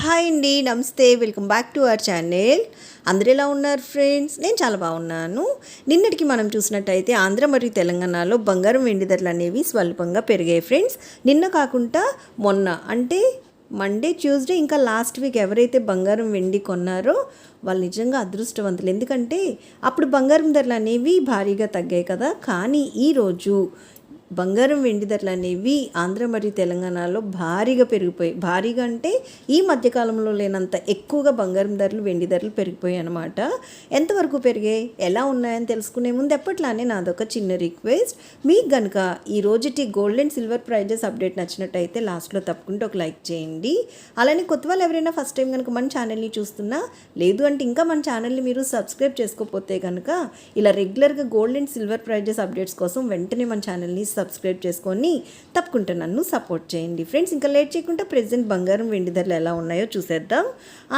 Hi అండి నమస్తే welcome back to our channel. అందరు ఎలా ఉన్నారు ఫ్రెండ్స్? నేను చాలా బాగున్నాను. నిన్నటికి మనం చూసినట్టయితే ఆంధ్ర మరియు తెలంగాణలో బంగారం వెండి ధరలు అనేవి స్వల్పంగా పెరిగాయి ఫ్రెండ్స్. నిన్న కాకుండా మొన్న అంటే మండే ట్యూస్డే ఇంకా లాస్ట్ వీక్ ఎవరైతే బంగారం వెండి కొన్నారో వాళ్ళు నిజంగా అదృష్టవంతులు. ఎందుకంటే అప్పుడు బంగారం ధరలు అనేవి భారీగా తగ్గాయి కదా. కానీ ఈరోజు బంగారం వెండి ధరలు అనేవి ఆంధ్ర మరియు తెలంగాణలో భారీగా పెరిగిపోయాయి భారీగా అంటే ఈ మధ్యకాలంలో లేనంత ఎక్కువగా బంగారం ధరలు వెండి ధరలు పెరిగిపోయాయి అనమాట ఎంతవరకు పెరిగాయి? ఎలా ఉన్నాయని తెలుసుకునే ముందు ఎప్పట్లానే నాదొక చిన్న రిక్వెస్ట్. మీకు కనుక ఈ రోజుటి gold and silver prices update నచ్చినట్టయితే లాస్ట్లో తప్పకుండా ఒక లైక్ చేయండి. అలానే కొత్త వాళ్ళు ఎవరైనా ఫస్ట్ టైం కనుక మన ఛానల్ని చూస్తున్నా లేదు అంటే ఇంకా మన ఛానల్ని మీరు సబ్స్క్రైబ్ చేసుకోకపోతే కనుక ఇలా రెగ్యులర్గా gold and silver prices updates కోసం వెంటనే మన ఛానల్ని సబ్స్క్రైబ్ చేసుకొని తప్పకుండా నన్ను సపోర్ట్ చేయండి. ఫ్రెండ్స్ ఇంకా లేట్ చేయకుండా ప్రెసెంట్ బంగారం వెండి ధరలు ఎలా ఉన్నాయో చూసేద్దాం.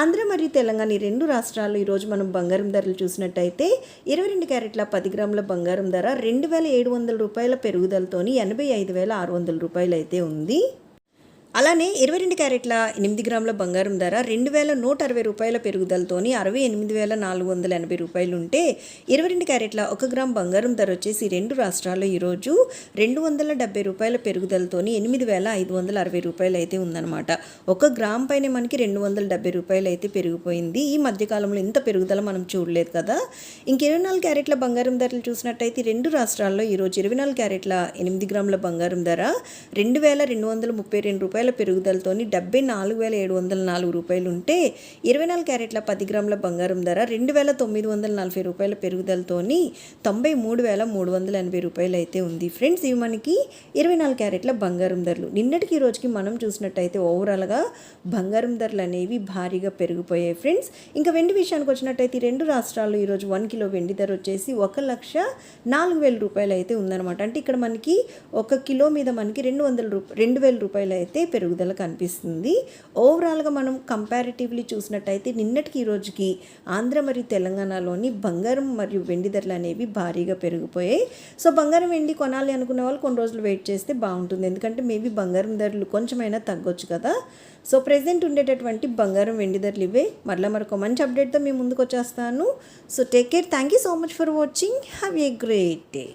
ఆంధ్ర మరియు తెలంగాణ ఈ రెండు రాష్ట్రాలు ఈరోజు మనం బంగారం ధరలు చూసినట్టయితే ఇరవై రెండు క్యారెట్ల పది గ్రాముల బంగారం ధర రెండు వేల ఏడు వందల రూపాయల పెరుగుదలతోని ఎనభై ఐదు వేల ఆరు వందల రూపాయలు అయితే ఉంది. అలానే ఇరవై రెండు క్యారెట్ల ఎనిమిది గ్రాముల బంగారం ధర రెండు వేల నూట అరవై రూపాయల పెరుగుదలతోని అరవై ఎనిమిది వేల నాలుగు వందల ఎనభై రూపాయలు ఉంటే ఇరవై రెండు క్యారెట్ల ఒక గ్రామ్ బంగారం ధర వచ్చేసి రెండు రాష్ట్రాల్లో ఈరోజు రెండు వందల డెబ్బై రూపాయల పెరుగుదలతోని ఎనిమిది వేల ఐదు వందల అరవై రూపాయలు అయితే ఉందన్నమాట. ఒక గ్రామ్ పైన మనకి రెండు వందల డెబ్బై రూపాయలు అయితే పెరిగిపోయింది. ఈ మధ్యకాలంలో ఇంత పెరుగుదల మనం చూడలేదు కదా. ఇంక ఇరవై నాలుగు క్యారెట్ల బంగారం ధరలు చూసినట్టయితే రెండు రాష్ట్రాల్లో ఈరోజు ఇరవై నాలుగు క్యారెట్ల ఎనిమిది గ్రాముల బంగారం ధర రెండు వేల రెండు వందల ముప్పై రెండు రూపాయలు పెరుగుదలతోని డెబ్బై నాలుగు వేల ఏడు వందల నాలుగు రూపాయలు ఉంటే ఇరవై నాలుగు క్యారెట్ల పది గ్రాముల బంగారం ధర రెండు వేల తొమ్మిది వందల నలభై రూపాయల పెరుగుదలతోని తొంభై మూడు వేల మూడు వందల ఎనభై రూపాయలు అయితే ఉంది. ఫ్రెండ్స్ ఇవి మనకి ఇరవై నాలుగు క్యారెట్ల బంగారం ధరలు. నిన్నటికి ఈ రోజుకి మనం చూసినట్టయితే ఓవరాల్గా బంగారం ధరలు అనేవి భారీగా పెరిగిపోయాయి ఫ్రెండ్స్. ఇంకా వెండి విషయానికి వచ్చినట్టయితే ఈ రెండు రాష్ట్రాల్లో ఈరోజు వన్ కిలో వెండి ధర వచ్చేసి ఒక లక్ష నాలుగు వేల రూపాయలు అయితే ఉందన్నమాట. అంటే ఇక్కడ మనకి ఒక కిలో మీద మనకి రెండు వందల రూప రెండు వేల రూపాయలు అయితే పెరుగుదల కనిపిస్తుంది. ఓవరాల్గా మనం కంపారిటివ్లీ చూసినట్టయితే నిన్నటికి ఈ రోజుకి ఆంధ్ర మరియు తెలంగాణలోని బంగారం మరియు వెండి ధరలు అనేవి భారీగా పెరిగిపోయాయి. సో బంగారం వెండి కొనాలి అనుకునే వాళ్ళు కొన్ని రోజులు వెయిట్ చేస్తే బాగుంటుంది. ఎందుకంటే మేబీ బంగారం ధరలు కొంచెమైనా తగ్గొచ్చు కదా. సో ప్రెసెంట్ ఉండేటటువంటి బంగారం వెండి ధరలు ఇవే. మరలా మరొక మంచి అప్డేట్తో మీ ముందుకు వచ్చేస్తాను. So take care thank you so much for watching have a great day